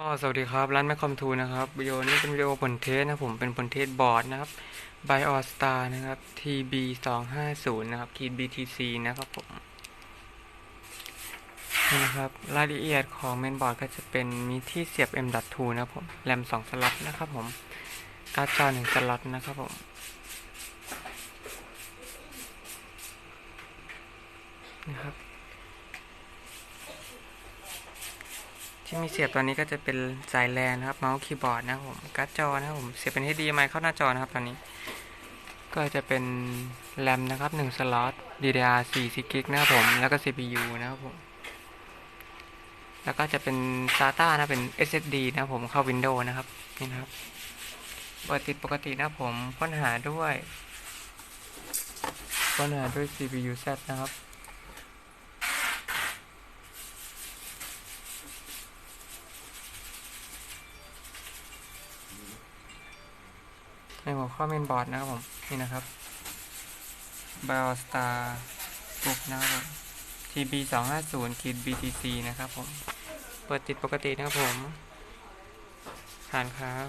ก็สวัสดีครับ ร้านแมคคอมทูนะครับวิดีโอนี้เป็นวิดีโอผลเทสนะผมเป็นผลเทสบอร์ดนะครับ by All Star นะครับ TB 2 5 0นะครับขีด BTC นะครับผมนี่นะครับรายละเอียดของเมนบอร์ดก็จะเป็นมีที่เสียบ M.2 นะครับผมแรม2สล็อตนะครับผมการ์ดจอ1สล็อตนะครับผมนะครับ ที่มีเสียบตัวนี้ก็จะเป็นสายแลนนะครับเมาส์คีย์บอร์ดนะครับผมการ์ดจอนะครับผมเสียบเป็น HDMI เข้าหน้าจอนะครับตอนนี้ ก็จะเป็นแรมนะครับ1สล็อต DDR 4 4กิกนะครับผมแล้วก็ CPU นะครับผมแล้วก็จะเป็น SATA นะเป็น SSD นะครับผมเข้า Windows นะครับนี่นะครับเปิดติดปกตินะผมค้นหาด้วยค้นหาด้วย CPU Z นะครับ ในหัวข้อเมนบอร์ดนะครับผม นี่นะครับ b i o Star Book นะครับผม TB 2 5 0ขีด BTC นะครับผม เปิดติดปกตินะครับผม ผ่านครับ